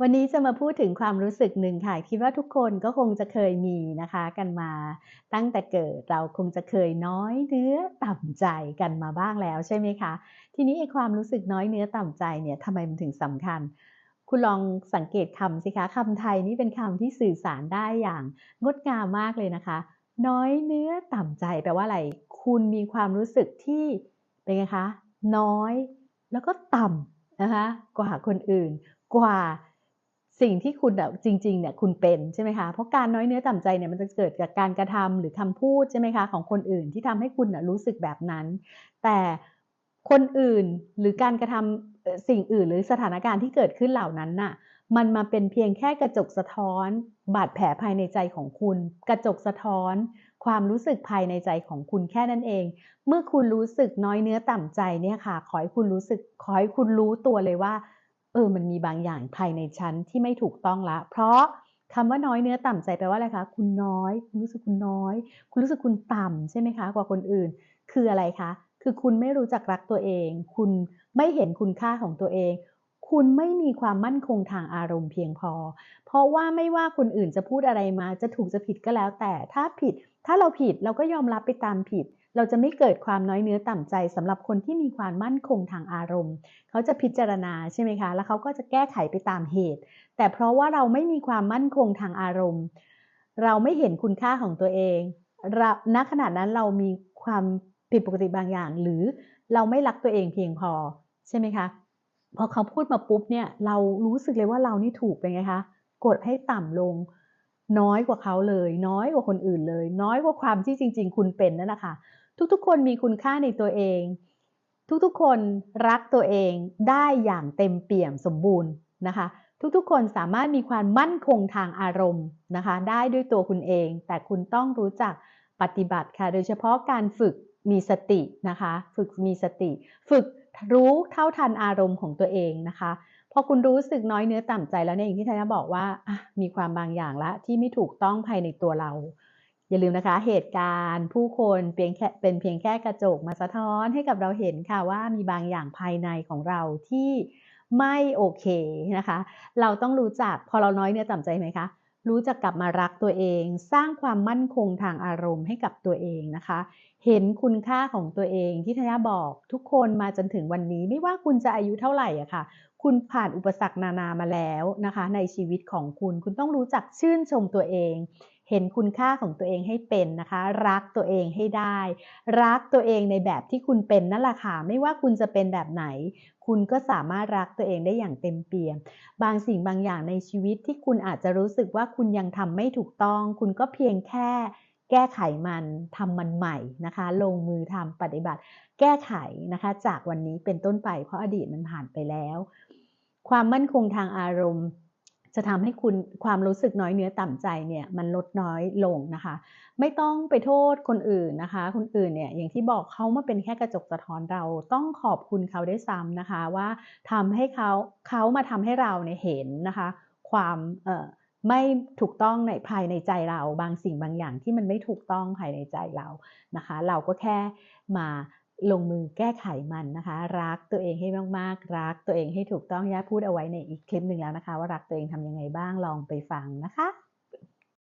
วันนี้จะมาพูดถึงความรู้สึกหนึ่งค่ะ คิดว่าทุกคนก็คงจะเคยมีนะคะ กันมาตั้งแต่เกิดเราคงจะเคยน้อยเนื้อต่ำใจกันมาบ้างแล้วใช่ไหมคะ ทีนี้ไอ้ความรู้สึกน้อยเนื้อต่ำใจเนี่ยทำไมมันถึงสำคัญ คุณลองสังเกตคำสิคะคำไทยนี่เป็นคำที่สื่อสารได้อย่างงดงามมากเลยนะคะ น้อยเนื้อต่ำใจแปลว่าอะไร คุณมีความรู้สึกที่เป็นไงคะ น้อย แล้วก็ต่ำนะคะ กว่าคนอื่น กว่า สิ่งที่คุณจริงๆเนี่ยคุณเป็นใช่ไหมคะเพราะการน้อยเนื้อต่ำใจเนี่ยมันจะเกิดจากการกระทำหรือคำพูดใช่ไหมคะของคนอื่นที่ทำให้คุณรู้สึกแบบนั้น แต่คนอื่นหรือการกระทำสิ่งอื่นหรือสถานการณ์ที่เกิดขึ้นเหล่านั้นน่ะมันมาเป็นเพียงแค่กระจกสะท้อน บาดแผลภายในใจของคุณ กระจกสะท้อน ความรู้สึกภายในใจของคุณแค่นั้นเอง เมื่อคุณรู้สึกน้อยเนื้อต่ำใจเนี่ยค่ะขอให้คุณรู้สึกขอให้คุณรู้ตัวเลยว่า เออ มันมีบางอย่างภายในชั้นที่ไม่ถูกต้องละ เพราะคำว่าน้อยเนื้อต่ำใจแปลว่าอะไรคะ คุณน้อย คุณรู้สึกคุณน้อย คุณรู้สึกคุณต่ำใช่ไหมคะ กว่าคนอื่น คืออะไรคะ คือคุณไม่รู้จักรักตัวเอง คุณไม่เห็นคุณค่าของตัวเอง คุณไม่มีความมั่นคงทางอารมณ์เพียงพอ เพราะว่าไม่ว่าคนอื่นจะพูดอะไรมา จะถูกจะผิดก็แล้วแต่ ถ้าผิด ถ้าเราผิดเราก็ยอมรับไปตามผิด เราจะไม่เกิดความน้อยเนื้อต่ำใจสำหรับคนที่มีความมั่นคงทางอารมณ์ เขาจะพิจารณาใช่ไหมคะ แล้วเขาก็จะแก้ไขไปตามเหตุ แต่เพราะว่าเราไม่มีความมั่นคงทางอารมณ์ เราไม่เห็นคุณค่าของตัวเองณขณะนั้นเรามีความผิดปกติบางอย่าง หรือเราไม่รักตัวเองเพียงพอใช่ไหมคะ พอเขาพูดมาปุ๊บเนี่ยเรารู้สึกเลยว่าเรานี่ถูกเป็นไงคะกดให้ต่ำลงน้อยกว่าเขาเลย น้อยกว่าคนอื่นเลย น้อยกว่าความที่จริง ๆ คุณเป็นนั่นแหละค่ะ ทุกๆ คนมีคุณค่าในตัวเอง ทุกๆ คนรักตัวเองได้อย่างเต็มเปี่ยมสมบูรณ์นะคะ ทุกๆ คนสามารถมีความมั่นคงทางอารมณ์นะคะ ได้ด้วยตัวคุณเอง แต่คุณต้องรู้จักปฏิบัติค่ะ โดยเฉพาะการฝึกมีสตินะคะ ฝึกมีสติ ฝึกรู้เท่าทันอารมณ์ของตัวเองนะคะพอคุณรู้สึกน้อยเนื้อต่ำใจแล้วเนี่ยอย่างที่ทายบอกว่ามีความบางอย่างละที่ไม่ถูกต้องภายในตัวเรา อย่าลืมนะคะเหตุการณ์ผู้คนเพียงแค่เป็นเพียงแค่กระจกมาสะท้อนให้กับเราเห็นค่ะว่ามีบางอย่างภายในของเราที่ไม่โอเคนะคะ เราต้องรู้จักพอเราน้อยเนื้อต่ำใจไหมคะ รู้จักกลับมารักตัวเอง สร้างความมั่นคงทางอารมณ์ให้กับตัวเองนะคะ เห็นคุณค่าของตัวเองที่ทยาบอกทุกคนมาจนถึงวันนี้ไม่ว่าคุณจะอายุเท่าไหร่อะค่ะ คุณผ่านอุปสรรคนานามาแล้วนะคะ ในชีวิตของคุณ คุณต้องรู้จักชื่นชมตัวเอง เห็นคุณค่าของตัวเองให้เป็นนะคะ รักตัวเองให้ได้ รักตัวเองในแบบที่คุณเป็นนั่นแหละค่ะ ไม่ว่าคุณจะเป็นแบบไหน คุณก็สามารถรักตัวเองได้อย่างเต็มเปี่ยม บางสิ่งบางอย่างในชีวิตที่คุณอาจจะรู้สึกว่าคุณยังทำไม่ถูกต้อง คุณก็เพียงแค่แก้ไขมันทำมันใหม่นะคะ ลงมือทำปฏิบัติ แก้ไขนะคะ จากวันนี้เป็นต้นไปเพราะอดีตมันผ่านไปแล้ว ความมั่นคงทางอารมณ์ จะทำให้คุณความรู้สึกน้อยเนื้อต่ำใจเนี่ยมันลดน้อยลงนะคะ ไม่ต้องไปโทษคนอื่นนะคะ คนอื่นเนี่ยอย่างที่บอกเขามาเป็นแค่กระจกสะท้อนเราต้องขอบคุณเขาได้ซ้ำนะคะว่าทำให้เขาเขามาทำให้เราเนี่ยเห็นนะคะ ความเอ่อไม่ถูกต้องในภายในใจเรา บางสิ่งบางอย่างที่มันไม่ถูกต้องภายในใจเรานะคะ เราก็แค่มา ลงมือแก้ไขมันนะคะ รักตัวเองให้มากๆ รักตัวเองให้ถูกต้องย่าพูดเอาไว้ในอีกคลิปหนึ่งแล้วนะคะ ว่ารักตัวเองทำยังไงบ้างลองไปฟังนะคะ